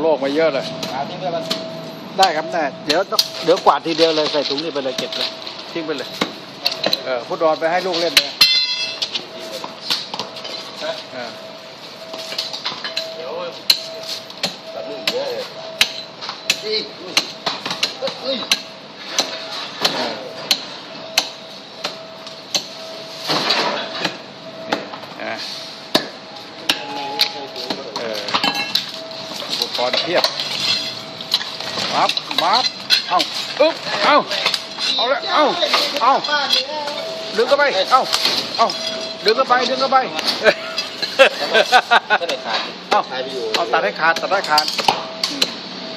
โลกมาเยอะเลยหาทิ้งไปมันได้ครับแน่เดี๋ยวต้องเดี๋ยวกวาดทีเดียวเลยใส่ถุงนี่ไปเลยเก็บเลยทิ้งไปเลย เออพุทธรไปให้ลูกเล่นเลยเออเดี๋ยวแบบนี้เยอะเลยอีอุ้ยอุ้ย เออนี่นะเอออุ ปกรณ์เพียบมับมับเอาอึ๊บเอาเอาเลยเอาเอาดึงเข้าไปเอาเอาดึงเข้าไปดึงเข้าไปก็ได้ขาดเอาขายไปอยู่เอาตัดให้ขาดตัดให้ขาด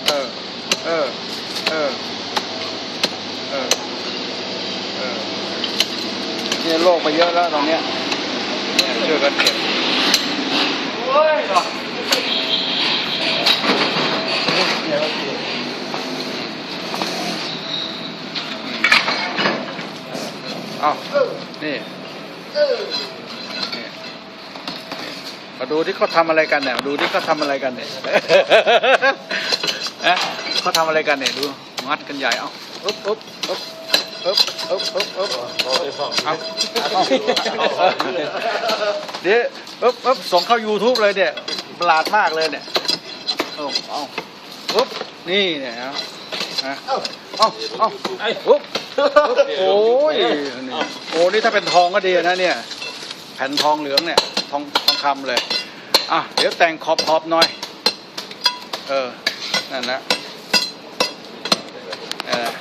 เออเออเออเออเนี่ยโลกไปเยอะแล้วตอนเนี้ยเยช่วยกันเก็บโอ้ยเหรอเอานี่นี่มาดูที่เขาทำอะไรกันเนี่ยดูที่เขาทำอะไรกันเนี่ยเอ๊ะเขาทำอะไรกันเนี่ยดูงัดกันใหญ่เอาอึ๊บอึ๊บอึ๊บอึ๊บอึ๊บอึ๊บอึ๊บเอาเดี๋ยวอึ๊บอึ๊บส่งเข้า YouTube เลยเนี่ยประหลาดมากเลยเนี่ยเอาเอาอึ๊บ นี่เนี่ยเอาฮะเอาเอาเอาอึ๊บโอ้ยนี่โอ้นี่ถ้าเป็นทองก็ดีนะเนี่ย แผ่นทองเหลืองเนี่ย ทองทองคำเลย อะ เดี๋ยวแต่งขอบขอบหน่อย เออ นั่นแหละนั่นแหละ